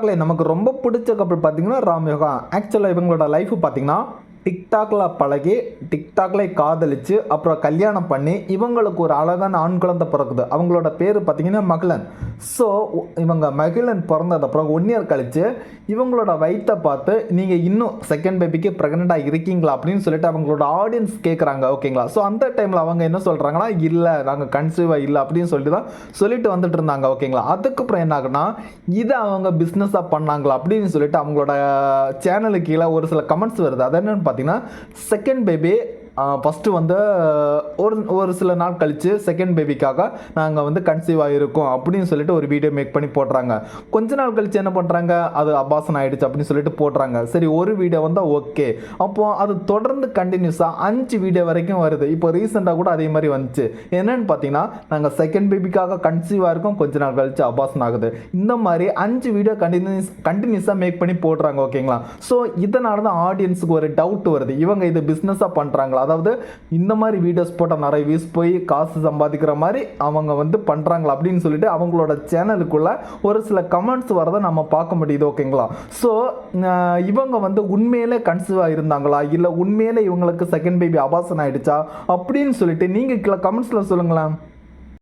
டிக்டாக்ல நமக்கு ரொம்ப பிடிச்ச கப்பல் பார்த்தீங்கன்னா ராம்யோகா ஆக்சுவலாக இவங்களோட லைஃப் பார்த்தீங்கன்னா டிக்டாக்ல பழகி டிக்டாக்ல காதலிச்சு அப்புறம் கல்யாணம் பண்ணி இவங்களுக்கு ஒரு அழகான ஆண் குழந்தை பிறக்குது. அவங்களோட பேர் பார்த்தீங்கன்னா மகிழன். ஸோ இவங்க மகிழன் பிறந்ததுக்கப்புறம் ஒன் இயர் கழிச்சு இவங்களோட வயிற்றை பார்த்து நீங்கள் இன்னும் செகண்ட் பேபிக்கு ப்ரெக்னெண்ட்டாக இருக்கீங்களா? அப்படின்னு சொல்லிட்டு அவங்களோட ஆடியன்ஸ் கேட்குறாங்க ஓகேங்களா ஸோ அந்த டைமில் அவங்க என்ன சொல்கிறாங்கன்னா இல்லை நாங்கள் கன்சீவாக இல்லை அப்படின்னு சொல்லிட்டு தான் சொல்லிட்டு வந்துட்டு இருந்தாங்க ஓகேங்களா அதுக்கப்புறம் என்ன ஆகுனா இதை அவங்க பிஸ்னஸாக பண்ணாங்களா? அப்படின்னு சொல்லிட்டு அவங்களோட சேனலுக்கு கீழே ஒரு சில கமெண்ட்ஸ் வருது. அது என்னன்னு பார்த்தீங்கன்னா செகண்ட் பேபி ஃபஸ்ட்டு வந்து ஒரு ஒரு சில நாள் கழித்து செகண்ட் பேபிக்காக நாங்கள் வந்து கன்சீவ் ஆகிருக்கோம் அப்படின்னு சொல்லிட்டு ஒரு வீடியோ மேக் பண்ணி போடுறாங்க. கொஞ்ச நாள் கழித்து என்ன பண்ணுறாங்க அது அபாசன் ஆகிடுச்சு அப்படின்னு சொல்லிட்டு போடுறாங்க. சரி ஒரு வீடியோ வந்தால் ஓகே அப்போது அது தொடர்ந்து கண்டினியூஸாக அஞ்சு வீடியோ வரைக்கும் வருது. இப்போ ரீசெண்டாக கூட அதே மாதிரி வந்துச்சு. என்னென்னு பார்த்தீங்கன்னா நாங்கள் செகண்ட் பேபிக்காக கன்சீவாக இருக்கோம் கொஞ்ச நாள் கழித்து அபாசன் ஆகுது. இந்த மாதிரி அஞ்சு வீடியோ கண்டினியூஸ் கண்டினியூஸாக மேக் பண்ணி போடுறாங்க ஓகேங்களா ஸோ இதனால தான் ஆடியன்ஸுக்கு ஒரு டவுட் வருது. இவங்க இது பிஸ்னஸாக பண்ணுறாங்களா அதாவது இந்த மாதிரி வீடியோஸ் போட்டால் நிறைய வியூஸ் போய் காசு சம்பாதிக்கிற மாதிரி அவங்க வந்து பண்ணுறாங்களா அப்படின்னு சொல்லிட்டு அவங்களோட சேனலுக்குள்ள ஒரு சில கமெண்ட்ஸ் வரதை நம்ம பார்க்க முடியுது ஓகேங்களா ஸோ இவங்க வந்து உண்மையிலே கன்சீவாக இருந்தாங்களா? இல்லை உண்மையிலே இவங்களுக்கு செகண்ட் பேபி அபாசன் ஆயிடுச்சா அப்படின்னு சொல்லிட்டு நீங்கள் கமெண்ட்ஸில் சொல்லுங்களேன்.